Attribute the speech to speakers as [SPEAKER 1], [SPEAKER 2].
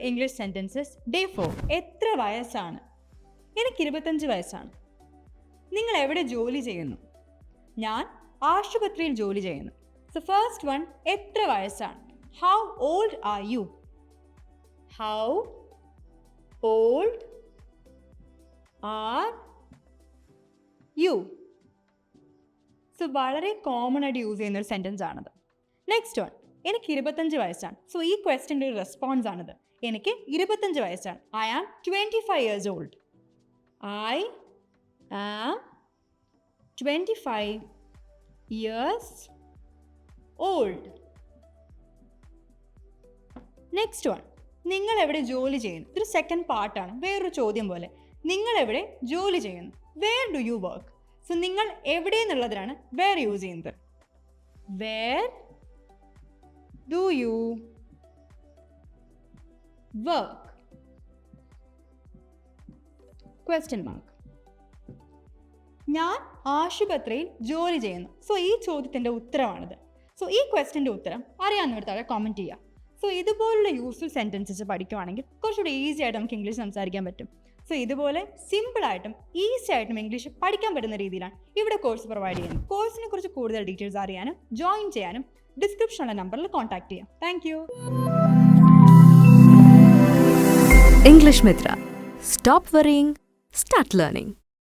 [SPEAKER 1] English sentences day four എത്ര വയസ്സാണ്? എനിക്ക് ഇരുപത്തഞ്ച് വയസ്സാണ്. നിങ്ങൾ എവിടെ ജോലി ചെയ്യുന്നു? ഞാൻ ആശുപത്രിയിൽ ജോലി ചെയ്യുന്നു. സോ ഫസ്റ്റ് വൺ എത്ര വയസ്സാണ്? How old are you how old are you so വളരെ കോമൺ ആയിട്ട് യൂസ് ചെയ്യുന്ന ഒരു സെന്റൻസ് ആണത്. നെക്സ്റ്റ് വൺ എനിക്ക് ഇരുപത്തഞ്ച് വയസ്സാണ്. സോ ഈ ക്വസ്റ്റിന്റെ ഒരു റെസ്പോൺസ് ആണിത്. എനിക്ക് ഇരുപത്തഞ്ച് വയസ്സാണ്. I am twenty five years old I am twenty five years old next one നിങ്ങൾ എവിടെ ജോലി ചെയ്യുന്നു? ഇതൊരു സെക്കൻഡ് പാർട്ടാണ് വേറൊരു ചോദ്യം പോലെ. നിങ്ങൾ എവിടെ ജോലി ചെയ്യുന്നു? Where do you work so നിങ്ങൾ എവിടെ എന്നുള്ളതിനാണ് വേർ യൂസ് ചെയ്യുന്നത്. Where do you work? Question mark. ഞാൻ ആശുപത്രിയിൽ ജോലി ചെയ്യുന്നു. സോ ഈ ചോദ്യത്തിന്റെ ഉത്തരമാണിത്. സോ ഈ ക്വസ്റ്റിന്റെ ഉത്തരം അറിയാവുന്നവർ താഴെ കോമന്റ് ചെയ്യുക. സോ ഇതുപോലുള്ള യൂസ്ഫുൾ സെന്റൻസസ് പഠിക്കുവാണെങ്കിൽ കുറച്ചുകൂടി ഈസി ആയിട്ട് നമുക്ക് ഇംഗ്ലീഷ് സംസാരിക്കാൻ പറ്റും. സോ ഇതുപോലെ സിമ്പിളായിട്ടും ഈസി ആയിട്ടും ഇംഗ്ലീഷ് പഠിക്കാൻ പറ്റുന്ന രീതിയിലാണ് ഇവിടെ കോഴ്സ് പ്രൊവൈഡ് ചെയ്യുന്നത്. കോഴ്സിനെ കുറിച്ച് കൂടുതൽ ഡീറ്റെയിൽസ് അറിയാനും ജോയിൻ ചെയ്യാനും ഡിസ്ക്രിപ്ഷനുള്ള നമ്പറിൽ കോൺടാക്ട് ചെയ്യാം. Thank you
[SPEAKER 2] English Mithra stop worrying start learning.